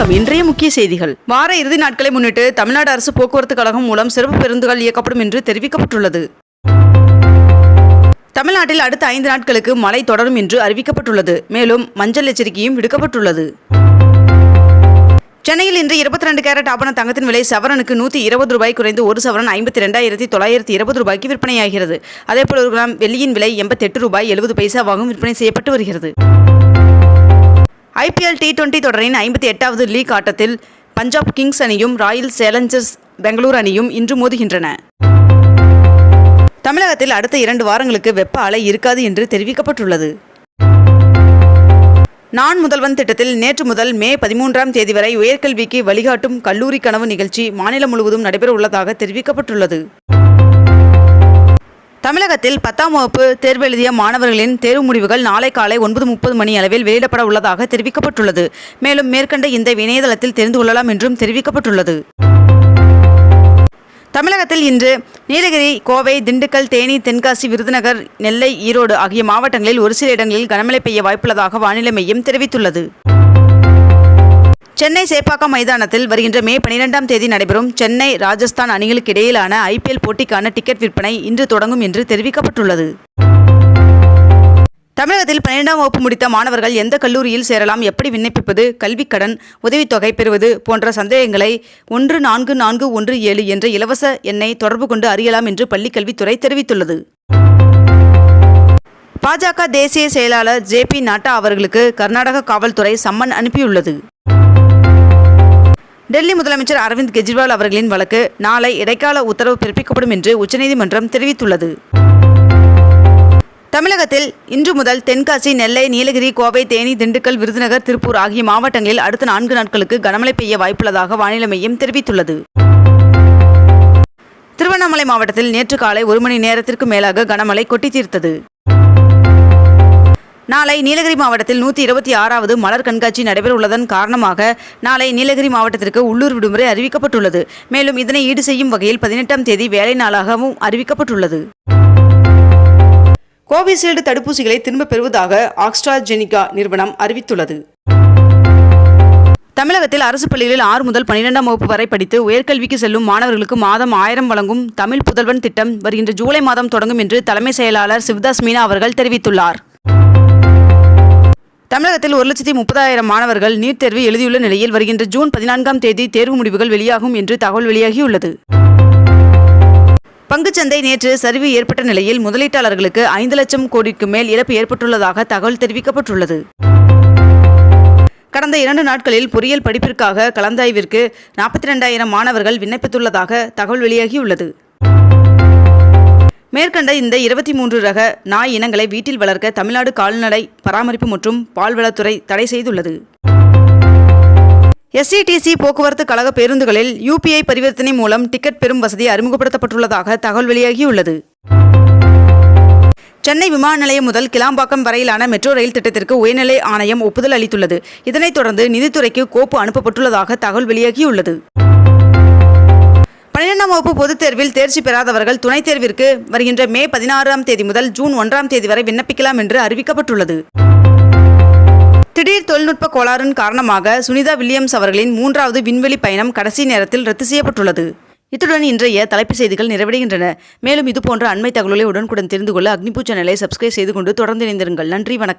வணக்கம். இன்றைய முக்கிய செய்திகள். வார இறுதி நாட்களை முன்னிட்டு தமிழ்நாடு அரசு போக்குவரத்து கழகம் மூலம் சிறப்பு பேருந்துகள் இயக்கப்படும் என்று தெரிவிக்கப்பட்டுள்ளது. தமிழ்நாட்டில் அடுத்த ஐந்து நாட்களுக்கு மழை தொடரும் என்று அறிவிக்கப்பட்டுள்ளது. மேலும் மஞ்சள் எச்சரிக்கையும் விடுக்கப்பட்டுள்ளது. சென்னையில் இன்று இருபத்தி ரெண்டு கேரட் ஆபண தங்கத்தின் விலை சவரனுக்கு நூற்றி இருபது ரூபாய் குறைந்து ஒரு சவரன் ஐம்பத்தி ரெண்டாயிரத்தி தொள்ளாயிரத்தி இருபது ரூபாய்க்கு விற்பனையாகிறது. அதேபோல் ஒரு கிராம் வெள்ளியின் விலை எண்பத்தெட்டு ரூபாய் எழுபது பைசாவாகவும் விற்பனை செய்யப்பட்டு வருகிறது. ஐபிஎல் டி டுவெண்டி தொடரின் ஐம்பத்தி எட்டாவது லீக் ஆட்டத்தில் பஞ்சாப் கிங்ஸ் அணியும் ராயல் சேலஞ்சர்ஸ் பெங்களூர் அணியும் இன்று மோதுகின்றன. தமிழகத்தில் அடுத்த இரண்டு வாரங்களுக்கு வெப்ப அலை இருக்காது என்று தெரிவிக்கப்பட்டுள்ளது. நான் முதல்வன் திட்டத்தில் நேற்று முதல் மே பதிமூன்றாம் தேதி வரை உயர்கல்விக்கு வழிகாட்டும் கல்லூரி கனவு நிகழ்ச்சி மாநிலம் முழுவதும் நடைபெற உள்ளதாக தெரிவிக்கப்பட்டுள்ளது. தமிழகத்தில் பத்தாம் வகுப்பு தேர்வு எழுதிய மாணவர்களின் தேர்வு முடிவுகள் நாளை காலை ஒன்பது முப்பது மணி அளவில் வெளியிடப்பட உள்ளதாக தெரிவிக்கப்பட்டுள்ளது. மேலும் மேற்கண்ட இந்த இணையதளத்தில் தெரிந்து கொள்ளலாம் என்றும் தெரிவிக்கப்பட்டுள்ளது. தமிழகத்தில் இன்று நீலகிரி கோவை திண்டுக்கல் தேனி தென்காசி விருதுநகர் நெல்லை ஈரோடு ஆகிய மாவட்டங்களில் ஒரு சில இடங்களில் கனமழை பெய்ய வாய்ப்புள்ளதாக வானிலை மையம் தெரிவித்துள்ளது. சென்னை சேப்பாக்கம் மைதானத்தில் வருகின்ற மே பனிரெண்டாம் தேதி நடைபெறும் சென்னை ராஜஸ்தான் அணிகளுக்கு இடையிலான ஐபிஎல் போட்டிக்கான டிக்கெட் விற்பனை இன்று தொடங்கும் என்று தெரிவிக்கப்பட்டுள்ளது. தமிழகத்தில் பன்னிரெண்டாம் வகுப்பு முடித்த மாணவர்கள் எந்த கல்லூரியில் சேரலாம் எப்படி விண்ணப்பிப்பது கல்விக் கடன் உதவித்தொகை பெறுவது போன்ற சந்தேகங்களை ஒன்று நான்கு நான்கு ஒன்று ஏழு என்ற இலவச எண்ணை தொடர்பு கொண்டு அறியலாம் என்று பள்ளிக்கல்வித்துறை தெரிவித்துள்ளது. பாஜக தேசிய செயலாளர் ஜே பி நட்டா அவர்களுக்கு கர்நாடக காவல்துறை சம்மன் அனுப்பியுள்ளது. டெல்லி முதலமைச்சர் அரவிந்த் கெஜ்ரிவால் அவர்களின் வழக்கு நாளை இடைக்கால உத்தரவு பிறப்பிக்கப்படும் என்று உச்சநீதிமன்றம் தெரிவித்துள்ளது. தமிழகத்தில் இன்று முதல் தென்காசி நெல்லை நீலகிரி கோவை தேனி திண்டுக்கல் விருதுநகர் திருப்பூர் ஆகிய மாவட்டங்களில் அடுத்த நான்கு நாட்களுக்கு கனமழை பெய்ய வாய்ப்புள்ளதாக வானிலை மையம் தெரிவித்துள்ளது. திருவண்ணாமலை மாவட்டத்தில் நேற்று காலை ஒரு மணி நேரத்திற்கு மேலாக கனமழை கொட்டி தீர்த்தது. நாளை நீலகிரி மாவட்டத்தில் நூற்றி இருபத்தி ஆறாவது மலர் கண்காட்சி நடைபெற உள்ளதன் காரணமாக நாளை நீலகிரி மாவட்டத்திற்கு உள்ளூர் விடுமுறை அறிவிக்கப்பட்டுள்ளது. மேலும் இதனை ஈடு செய்யும் வகையில் பதினெட்டாம் தேதி வேலை நாளாகவும் அறிவிக்கப்பட்டுள்ளது. கோவிஷீல்டு தடுப்பூசிகளை திரும்பப் பெறுவதாக ஆக்ஸ்ட்ராஜெனிகா நிறுவனம் அறிவித்துள்ளது. தமிழகத்தில் அரசு பள்ளிகளில் ஆறு முதல் பன்னிரெண்டாம் வகுப்பு வரை படித்து உயர்கல்விக்கு செல்லும் மாணவர்களுக்கு மாதம் ஆயிரம் வழங்கும் தமிழ் புதல்வன் திட்டம் வருகின்ற ஜூலை மாதம் தொடங்கும் என்று தலைமை செயலாளர் சிவதாஸ் மீனா அவர்கள் தெரிவித்துள்ளார். தமிழகத்தில் ஒரு லட்சத்தி முப்பதாயிரம் மாணவர்கள் நீட் தேர்வு எழுதியுள்ள நிலையில் வருகின்ற ஜூன் பதினான்காம் தேதி தேர்வு முடிவுகள் வெளியாகும் என்று தகவல் வெளியாகியுள்ளது. பங்குச்சந்தை நேற்று சரிவு ஏற்பட்ட நிலையில் முதலீட்டாளர்களுக்கு ஐந்து லட்சம் கோடிக்கு மேல் இழப்பு ஏற்பட்டுள்ளதாக தகவல் தெரிவிக்கப்பட்டுள்ளது. கடந்த இரண்டு நாட்களில் பொறியியல் படிப்பிற்காக கலந்தாய்விற்கு நாற்பத்தி ரெண்டாயிரம் மாணவர்கள் விண்ணப்பித்துள்ளதாக தகவல் வெளியாகியுள்ளது. மேற்கண்ட இந்த இருபத்தி மூன்று ரக நாய் இனங்களை வீட்டில் வளர்க்க தமிழ்நாடு கால்நடை பராமரிப்பு மற்றும் பால்வளத்துறை தடை செய்துள்ளது. எஸ்சிடிசி போக்குவரத்து கழக பேருந்துகளில் யூபிஐ பரிவர்த்தனை மூலம் டிக்கெட் பெறும் வசதி அறிமுகப்படுத்தப்பட்டுள்ளதாக தகவல் வெளியாகியுள்ளது. சென்னை விமான நிலையம் முதல் கிளாம்பாக்கம் வரையிலான மெட்ரோ ரயில் திட்டத்திற்கு உயர்நிலை ஆணையம் ஒப்புதல் அளித்துள்ளது. இதனைத் தொடர்ந்து நிதித்துறைக்கு கோப்பு அனுப்பப்பட்டுள்ளதாக தகவல் வெளியாகியுள்ளது. பத்தாம் வகுப்பு பொதுத் தேர்வில் தேர்ச்சி பெறாதவர்கள் துணைத் தேர்விற்கு வருகின்ற மே பதினாறாம் தேதி முதல் ஜூன் ஒன்றாம் தேதி வரை விண்ணப்பிக்கலாம் என்று அறிவிக்கப்பட்டுள்ளது. திடீர் தொழில்நுட்ப கோளாறின் காரணமாக சுனிதா வில்லியம்ஸ் அவர்களின் மூன்றாவது விண்வெளி பயணம் கடைசி நேரத்தில் ரத்து செய்யப்பட்டுள்ளது. இத்துடன் இன்றைய தலைப்புச் செய்திகள் நிறைவடைகின்றன. மேலும் இதுபோன்ற அண்மை தகவல்களை உடனுக்குடன் தெரிந்து கொள்ள அக்னிபூ சேனலை சப்ஸ்கிரைப் செய்து கொண்டு தொடர்ந்து இணைந்திருங்கள். நன்றி வணக்கம்.